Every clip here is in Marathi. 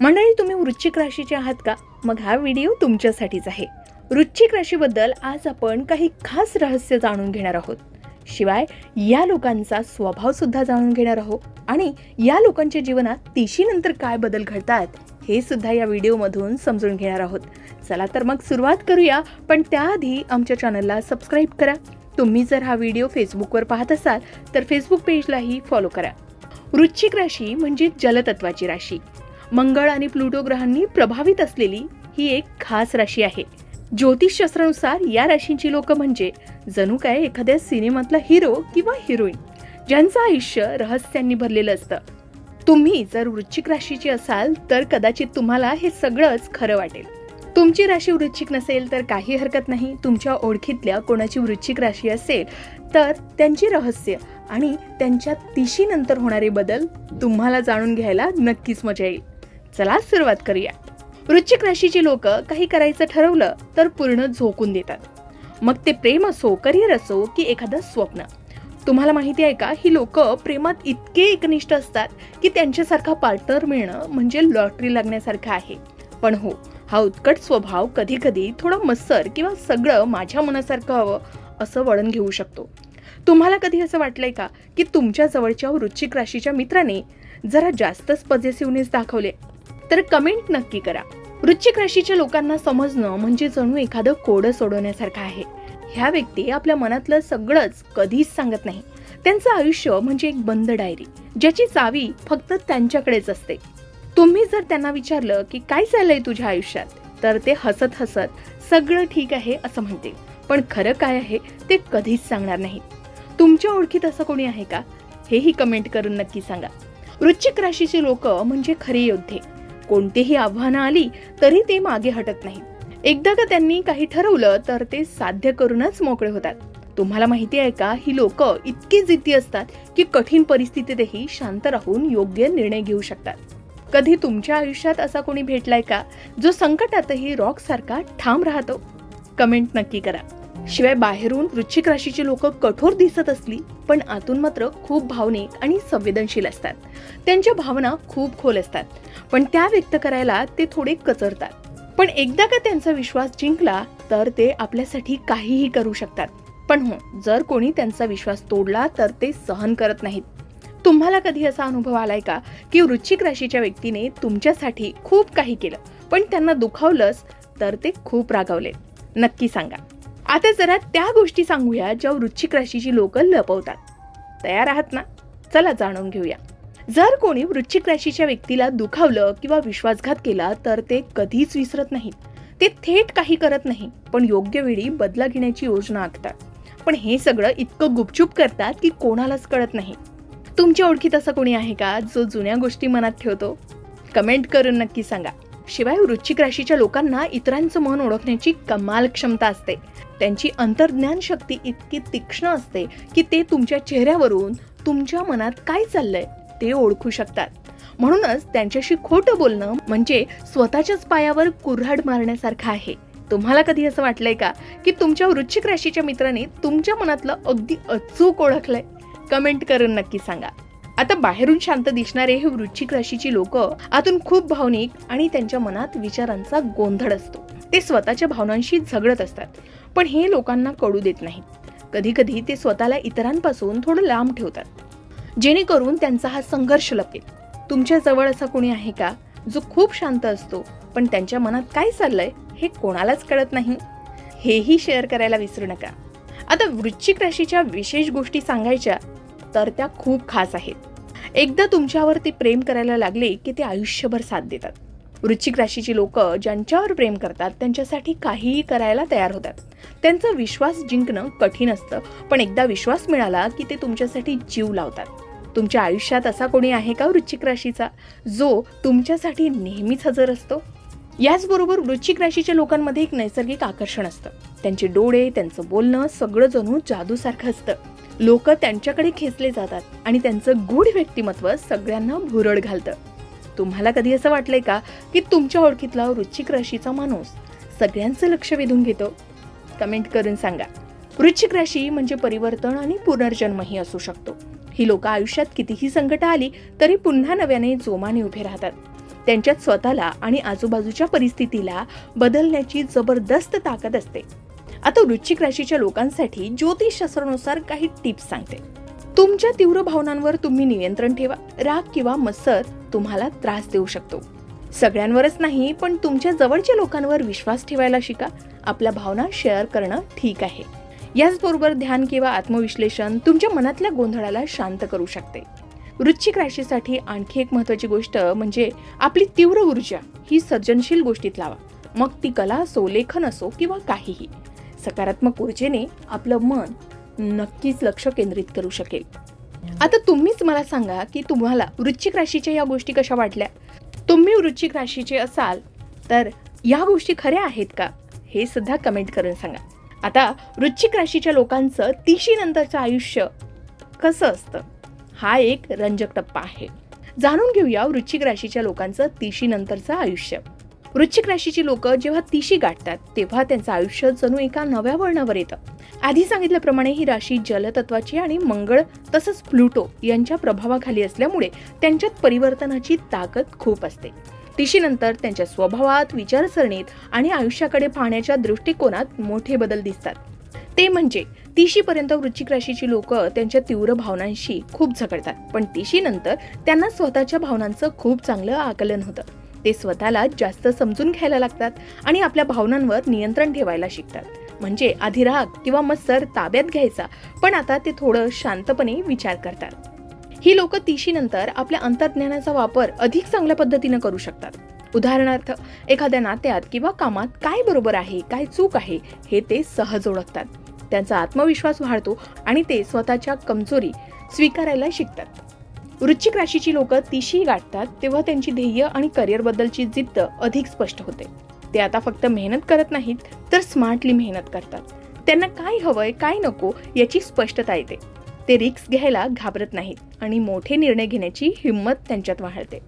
मंडळी तुम्ही वृश्चिक राशीचे आहात का? मग हा व्हिडिओ तुमच्यासाठीच आहे. वृश्चिक राशीबद्दल आज आपण काही खास रहस्य जाणून घेणार आहोत. शिवाय या लोकांचा स्वभाव सुद्धा जाणून घेणार आहोत. आणि या लोकांच्या जीवनात तिशीनंतर काय बदल घडतात हे सुद्धा या व्हिडिओमधून समजून घेणार आहोत. चला तर मग सुरुवात करूया पण त्याआधी आमच्या चॅनलला सबस्क्राईब करा. तुम्ही जर हा व्हिडिओ फेसबुकवर पाहत असाल तर फेसबुक पेजलाही फॉलो करा. वृश्चिक राशी म्हणजे जलतत्वाची राशी. मंगळ आणि प्लुटो ग्रहांनी प्रभावित असलेली ही एक खास राशी आहे. ज्योतिषशास्त्रानुसार या राशींची लोक म्हणजे जणू काय एखाद्या सिनेमातला हिरो किंवा हिरोईन ज्यांचं आयुष्य रहस्यांनी भरलेलं असतं. तुम्ही जर वृश्चिक राशीची असाल तर कदाचित तुम्हाला हे सगळंच खरं वाटेल. तुमची राशी वृश्चिक नसेल तर काही हरकत नाही. तुमच्या ओळखीतल्या कोणाची वृश्चिक राशी असेल तर त्यांची रहस्य आणि त्यांच्या तिशीनंतर होणारे बदल तुम्हाला जाणून घ्यायला नक्कीच मजा येईल. चला सुरुवात करूया. वृश्चिक राशीची लोक काही करायचं ठरवलं तर पूर्ण झोकून देतात. मग ते प्रेम असो करिअर असो की एखादं स्वप्न. तुम्हाला माहिती आहे का ही लोक प्रेमात इतके एकनिष्ठ असतात की त्यांच्यासारखा पार्टनर मिळणं म्हणजे लॉटरी लागण्यासारखं आहे. पण हो हा उत्कट स्वभाव कधी कधी थोडा मत्सर किंवा सगळं माझ्या मनासारखं हवं असं वळण घेऊ शकतो. तुम्हाला कधी असं वाटलंय का की तुमच्या जवळच्या वृश्चिक राशीच्या मित्राने जरा जास्तच पजेसिव्हनेस दाखवले? तर कमेंट नक्की करा. वृश्चिक राशीच्या लोकांना समजणं म्हणजे जणू एखादं कोडं सोडवण्यासारखं आहे. ह्या व्यक्ती आपल्या मनातलं सगळंच कधीच सांगत नाही. त्यांचं आयुष्य म्हणजे एक बंद डायरी ज्याची चावी फक्त त्यांच्याकडेच असते. तुम्ही जर त्यांना विचारलं की काय चाललंय तुझ्या आयुष्यात? तर ते हसत हसत सगळं ठीक आहे असं म्हणतील. पण खरं काय आहे ते कधीच सांगणार नाहीत. तुमच्या ओळखीत असं कोणी आहे का? हेही कमेंट करून नक्की सांगा. वृश्चिक राशीचे लोक म्हणजे खरे योद्धे. कोणतीही आव्हानं आली तरी ते मागे हटत नाहीत एकदा का त्यांनी काही ठरवलं तर ते साध्य करूनच मोकळे होतात. तुम्हाला माहिती आहे का ही लोक इतकी जिद्दी असतात की कठीण परिस्थितीतही शांत राहून योग्य निर्णय घेऊ शकतात. कधी तुमच्या आयुष्यात असा कोणी भेटलाय का जो संकटातही रॉक सारखा ठाम राहतो? कमेंट नक्की करा. शिवाय बाहेरून वृश्चिक राशीची लोक कठोर दिसत असली पण आतून मात्र खूप भावनिक आणि संवेदनशील असतात. त्यांच्या भावना खूप खोल असतात पण त्या व्यक्त करायला ते थोडे कचरतात. पण एकदा का त्यांचा विश्वास जिंकला तर ते आपल्यासाठी काहीही करू शकतात. पण हो जर कोणी त्यांचा विश्वास तोडला तर ते सहन करत नाहीत. तुम्हाला कधी असा अनुभव आलाय का की वृश्चिक राशीच्या व्यक्तीने तुमच्यासाठी खूप काही केलं पण त्यांना दुखावलंच तर ते खूप रागावले? नक्की सांगा. आता जरा त्या गोष्टी सांगूया ज्या वृश्चिक राशीची लोक लपवतात. तयार आहात ना? चला जाणून घेऊया. जर कोणी वृश्चिक राशीच्या व्यक्तीला दुखावलं किंवा विश्वासघात केला तर ते कधीच विसरत नाहीत ते थेट काही करत नाही पण योग्य वेळी बदला घेण्याची योजना आखतात. पण हे सगळं इतकं गुपचूप करतात की कोणालाच कळत नाही. तुमच्या ओळखीत असं कोणी आहे का जो जुन्या गोष्टी मनात ठेवतो? कमेंट करून नक्की सांगा. शिवाय वृश्चिक राशीच्या लोकांना इतरांचं मन ओळखण्याची कमाल क्षमता असते. त्यांची अंतर्ज्ञान शक्ती इतकी तीक्ष्ण असते की ते तुमच्या चेहऱ्यावरून तुमच्या मनात काय चाललंय ते ओळखू शकतात. म्हणूनच त्यांच्याशी खोटं बोलणं म्हणजे स्वतःच्याच पायावर कुऱ्हाड मारण्यासारखं आहे. तुम्हाला कधी असं वाटलंय का की तुमच्या वृश्चिक राशीच्या मित्राने तुमच्या मनातलं अगदी अचूक ओळखलंय? कमेंट करून नक्की सांगा. आता बाहेरून शांत दिसणारे हे वृश्चिक राशीची लोक आतून खूप भावनिक आणि त्यांच्या मनात विचारांचा गोंधळ असतो. ते स्वतःच्या भावनांशी झगडत असतात. पण हे लोकांना कळू देत नाहीत. कधीकधी ते स्वतःला इतरांपासून थोडं लांब ठेवतात. जेणेकरून त्यांचा हा संघर्ष लपेल. तुमच्या जवळ असा कोणी आहे का? जो खूप शांत असतो पण त्यांच्या मनात काय चाललंय हे कोणालाच कळत नाही. हेही शेअर करायला विसरू नका. आता वृश्चिक राशीच्या विशेष गोष्टी सांगायच्या तर त्या खूप खास आहेत. एकदा तुमच्यावर ते प्रेम करायला लागले की ते आयुष्यभर साथ देतात. वृश्चिक राशीची लोक ज्यांच्यावर प्रेम करतात त्यांच्यासाठी काहीही करायला तयार होतात. त्यांचा विश्वास जिंकणं कठीण असतं पण एकदा विश्वास मिळाला की ते तुमच्यासाठी जीव लावतात. तुमच्या आयुष्यात असा कोणी आहे का वृश्चिक राशीचा जो तुमच्यासाठी नेहमीच हजर असतो? याचबरोबर वृश्चिक राशीच्या लोकांमध्ये एक नैसर्गिक आकर्षण असतं. त्यांचे डोळे त्यांचं बोलणं सगळं जणू जादूसारखं असतं. लोक त्यांच्याकडे खेचले जातात आणि त्यांचं गूढ व्यक्तिमत्व सगळ्यांना भुरळ घालतं. तुम्हाला कधी असं वाटलंय का की तुमच्या ओळखीतला वृश्चिक राशीचा माणूस सगळ्यांचं लक्ष वेधून घेतो? कमेंट करून सांगा. वृश्चिक राशी म्हणजे परिवर्तन आणि पुनर्जन्मही असू शकतो. ही लोक आयुष्यात कितीही संकट आली तरी पुन्हा नव्याने जोमाने उभे राहतात. त्यांच्यात स्वतःला आणि आजूबाजूच्या परिस्थितीला बदलण्याची जबरदस्त ताकद असते. आता वृश्चिक राशीच्या लोकांसाठी ज्योतिषशास्त्रानुसार काही टिप्स सांगते. तुमच्या तीव्र भावनांवर तुम्ही नियंत्रण ठेवा. राग किंवा मत्सर तुम्हाला त्रास देऊ शकतो. सगळ्यांवरच नाही पण तुमच्या जवळच्या लोकांवर विश्वास ठेवायला शिका. आपल्या भावना शेअर करणं ठीक आहे. याचबरोबर ध्यान किंवा आत्मविश्लेषण तुमच्या मनातल्या गोंधळाला शांत करू शकते. वृश्चिक राशीसाठी आणखी एक महत्वाची गोष्ट म्हणजे आपली तीव्र ऊर्जा ही सर्जनशील गोष्टीत लावा. मग ती कला असो लेखन असो किंवा काहीही. सकारात्मक ऊर्जेने आपलं मन नक्कीच लक्ष केंद्रित करू शकेल. आता तुम्हीच मला सांगा की तुम्हाला वृश्चिक राशीच्या या गोष्टी कशा वाटल्या? तुम्ही वृश्चिक राशीचे असाल तर या गोष्टी खऱ्या आहेत का? हे सुद्धा कमेंट करून सांगा. आता वृश्चिक राशीच्या लोकांचं तिशी नंतरचं आयुष्य कसं असतं? हा एक रंजक टप्पा आहे. जाणून घेऊया वृश्चिक राशीच्या लोकांचं तिशी नंतरचं आयुष्य. वृश्चिक राशीची लोक जेव्हा तिशी गाठतात तेव्हा त्यांचं आयुष्य जणू एका नव्या वळणावर येतं. आधी सांगितल्याप्रमाणे ही राशी जलतत्वाची आणि मंगळ तसंच प्लुटो यांच्या प्रभावाखाली असल्यामुळे त्यांच्यात परिवर्तनाची ताकद खूप असते. तिशीनंतर त्यांच्या स्वभावात विचारसरणीत आणि आयुष्याकडे पाहण्याच्या दृष्टिकोनात मोठे बदल दिसतात. ते म्हणजे तिशीपर्यंत वृश्चिक राशीची लोक त्यांच्या तीव्र भावनांशी खूप झगडतात पण तिशीनंतर त्यांना स्वतःच्या भावनांचं खूप चांगलं आकलन होतं. ते स्वतःला जास्त समजून घ्यायला लागतात आणि आपल्या भावनांवर नियंत्रण ठेवायला शिकतात. म्हणजे आधी राग किंवा मत्सर ताब्यात घ्यायचा पण आता ते थोडं शांतपणे विचार करतात. ही लोक तिशीनंतर आपल्या अंतर्ज्ञानाचा वापर अधिक चांगल्या पद्धतीनं करू शकतात. उदाहरणार्थ एखाद्या नात्यात किंवा कामात काय बरोबर आहे काय चूक आहे हे ते सहज ओळखतात. त्यांचा आत्मविश्वास वाढतो आणि ते स्वतःच्या कमजोरी स्वीकारायला शिकतात. वृश्चिक राशीची लोक तिशी गाठतात तेव्हा त्यांची ध्येय आणि करिअरबद्दलची जिद्द अधिक स्पष्ट होते. ते आता फक्त मेहनत करत नाहीत तर स्मार्टली मेहनत करतात. त्यांना काय हवंय काय नको याची स्पष्टता येते. ते रिक्स घ्यायला घाबरत नाहीत आणि मोठे निर्णय घेण्याची हिंमत त्यांच्यात वाढते.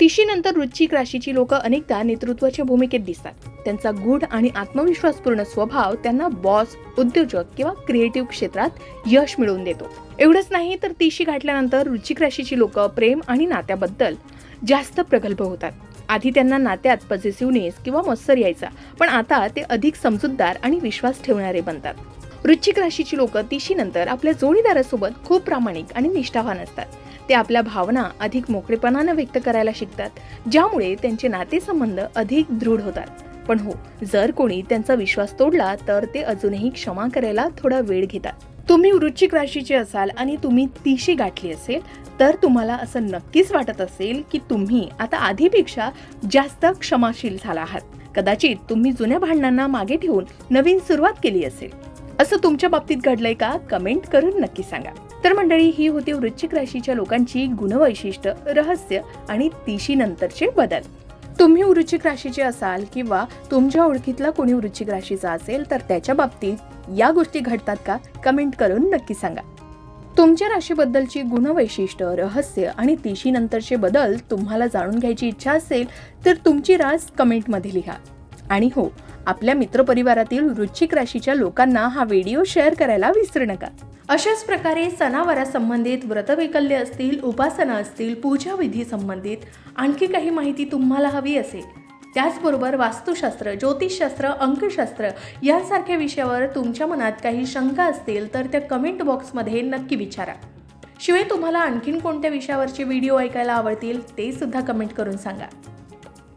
तिशीनंतर वृश्चिक राशीची लोक अनेकदा नेतृत्वाच्या भूमिकेत दिसतात. त्यांचा गूढ आणि आत्मविश्वासपूर्ण स्वभाव त्यांना बॉस उद्योजक किंवा क्रिएटिव्ह क्षेत्रात यश मिळवून देतो. एवढंच नाही तर तिशी गाठल्यानंतर वृश्चिक राशीची लोक प्रेम आणि नात्याबद्दल जास्त प्रगल्भ होतात. आधी त्यांना नात्यात पॉझिटिव्हनेस किंवा मत्सर यायचा पण आता ते अधिक समजूतदार आणि विश्वास ठेवणारे बनतात. वृश्चिक राशीची लोक तिशीनंतर आपल्या जोडीदारासोबत खूप प्रामाणिक आणि निष्ठावान असतात. ते आपल्या भावना अधिक मोकळेपणानं व्यक्त करायला शिकतात ज्यामुळे त्यांचे नातेसंबंध अधिक दृढ होतात. पण हो जर कोणी त्यांचा विश्वास तोडला तर ते अजूनही क्षमा करायला थोडा वेळ घेतात. तुम्ही वृश्चिक राशीचे असाल आणि तुम्ही तिशी गाठली असेल तर तुम्हाला असं नक्कीच वाटत असेल की तुम्ही आता आधीपेक्षा जास्त क्षमाशील झाला आहात. कदाचित तुम्ही जुन्या भांडणांना मागे ठेवून नवीन सुरुवात केली असेल. असं तुमच्या बाबतीत घडलंय का? कमेंट करून नक्की सांगा. तर मंडळी ही होती वृश्चिक राशीच्या लोकांची गुणवैशिष्ट्य रहस्य आणि तिशी नंतरचे बदल. तुम्ही वृश्चिक राशीचे असाल किंवा तुमच्या ओळखीतला कोणी वृश्चिक राशीचा असेल तर त्याच्या बाबतीत या गोष्टी घडतात का? कमेंट करून नक्की सांगा. तुमच्या राशीबद्दलची गुणवैशिष्ट्य रहस्य आणि तिशी नंतरचे बदल तुम्हाला जाणून घ्यायची इच्छा असेल तर तुमची रास कमेंटमध्ये लिहा. आणि हो आपल्या मित्रपरिवारातील वृश्चिक राशीच्या लोकांना हा व्हिडिओ शेअर करायला विसरू नका. अशाच प्रकारे सणावारासंबंधित व्रतवैकल्य असतील उपासना असतील पूजा विधी संबंधित आणखी काही माहिती तुम्हाला हवी असेल. त्याचबरोबर वास्तुशास्त्र ज्योतिषशास्त्र अंकशास्त्र यांसारख्या विषयावर तुमच्या मनात काही शंका असतील तर त्या कमेंट बॉक्समध्ये नक्की विचारा. शिवाय तुम्हाला आणखीन कोणत्या विषयावरचे व्हिडिओ ऐकायला आवडतील ते सुद्धा कमेंट करून सांगा.